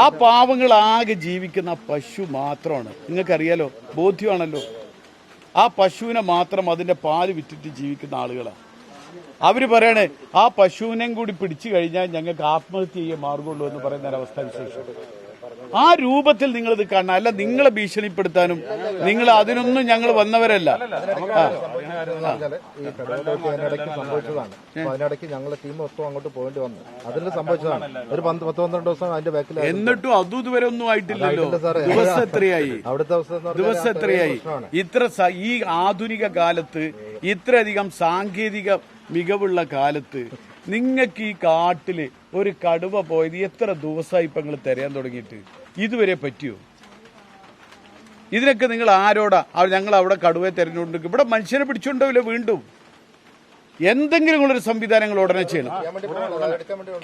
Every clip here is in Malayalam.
ആ പാവങ്ങൾ ആകെ ജീവിക്കുന്ന പശു മാത്രമാണ്. നിങ്ങൾക്കറിയാലോ ബോധ്യമാണല്ലോ. ആ പശുവിനെ മാത്രം അതിന്റെ പാൽ വിറ്റിട്ട് ജീവിക്കുന്ന ആളുകളാണ് അവർ പറയണേ ആ പശുവിനെയും കൂടി പിടിച്ചു കഴിഞ്ഞാൽ ഞങ്ങൾക്ക് ആത്മഹത്യ ചെയ്യാൻ മാർഗമുള്ളൂ എന്ന് പറയുന്ന ഒരവസ്ഥ വിശേഷം. ആ രൂപത്തിൽ നിങ്ങൾ ഇത് കാണണം. അല്ല നിങ്ങളെ ഭീഷണിപ്പെടുത്താനും നിങ്ങൾ അതിനൊന്നും ഞങ്ങൾ വന്നവരല്ല. അതിനിടയ്ക്ക് ഞങ്ങളുടെ ടീം മൊത്തം അങ്ങോട്ട് പോകേണ്ടി വന്നു. അതിൽ സംഭവിച്ചതാണ്. ഒരു പന്ത് പത്ത് പന്ത്രണ്ട് ദിവസം അതിന്റെ ബാക്കിൽ എന്നിട്ടും അതും ഇതുവരെ ഒന്നും ആയിട്ടില്ലല്ലോ. ആയിട്ടില്ല ദിവസം എത്രയായി? അവിടുത്തെ ദിവസം എത്രയായി? ഇത്ര ഈ ആധുനിക കാലത്ത് ഇത്രയധികം സാങ്കേതിക മികവുള്ള കാലത്ത് നിങ്ങൾക്ക് ഈ കാട്ടിൽ ഒരു കടുവ പോയത് എത്ര ദിവസമായി ഇപ്പൊ നിങ്ങൾ തിരയാൻ തുടങ്ങിയിട്ട്? ഇതുവരെ പറ്റിയോ? ഇതിനൊക്കെ നിങ്ങൾ ആരോടാ? ഞങ്ങൾ അവിടെ കടുവയെ തെരഞ്ഞുകൊണ്ടിരിക്കും. ഇവിടെ മനുഷ്യനെ പിടിച്ചുണ്ടാവില്ല വീണ്ടും? എന്തെങ്കിലും ഒരു സംവിധാനങ്ങൾ ഉടനെ ചെയ്യണം.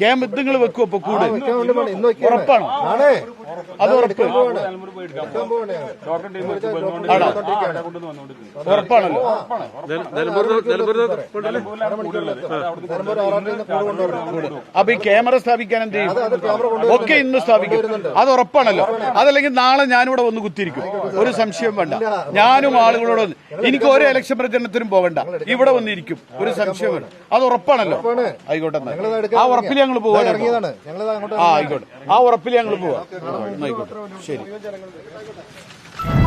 ക്യാമ്പ് നിങ്ങൾ വെക്കുമോ കൂട്. ഉറപ്പാണോ? അത് ഉറപ്പ്. ഉറപ്പാണല്ലോ. അപ്പൊ ഈ ക്യാമറ സ്ഥാപിക്കാൻ എന്ത് ചെയ്യും ഒക്കെ ഇന്ന് സ്ഥാപിക്കും. അത് ഉറപ്പാണല്ലോ. അതല്ലെങ്കിൽ നാളെ ഞാനിവിടെ വന്ന് കുത്തിയിരിക്കും. ഒരു സംശയം വേണ്ട. ഞാനും ആളുകളോട് എനിക്ക് ഒരു ഇലക്ഷൻ പ്രചരണത്തിനും പോകണ്ട. ഇവിടെ വന്നിരിക്കും. ഒരു സംശയം വേണ്ട. അത് ഉറപ്പാണല്ലോ. ആയിക്കോട്ടെ ആ ഉറപ്പിൽ ഞങ്ങൾ പോകാൻ ആ ആയിക്കോട്ടെ. ആ ഉറപ്പിൽ ഞങ്ങൾ പോവാം. ആയിക്കോട്ടെ. ശരി. ああ。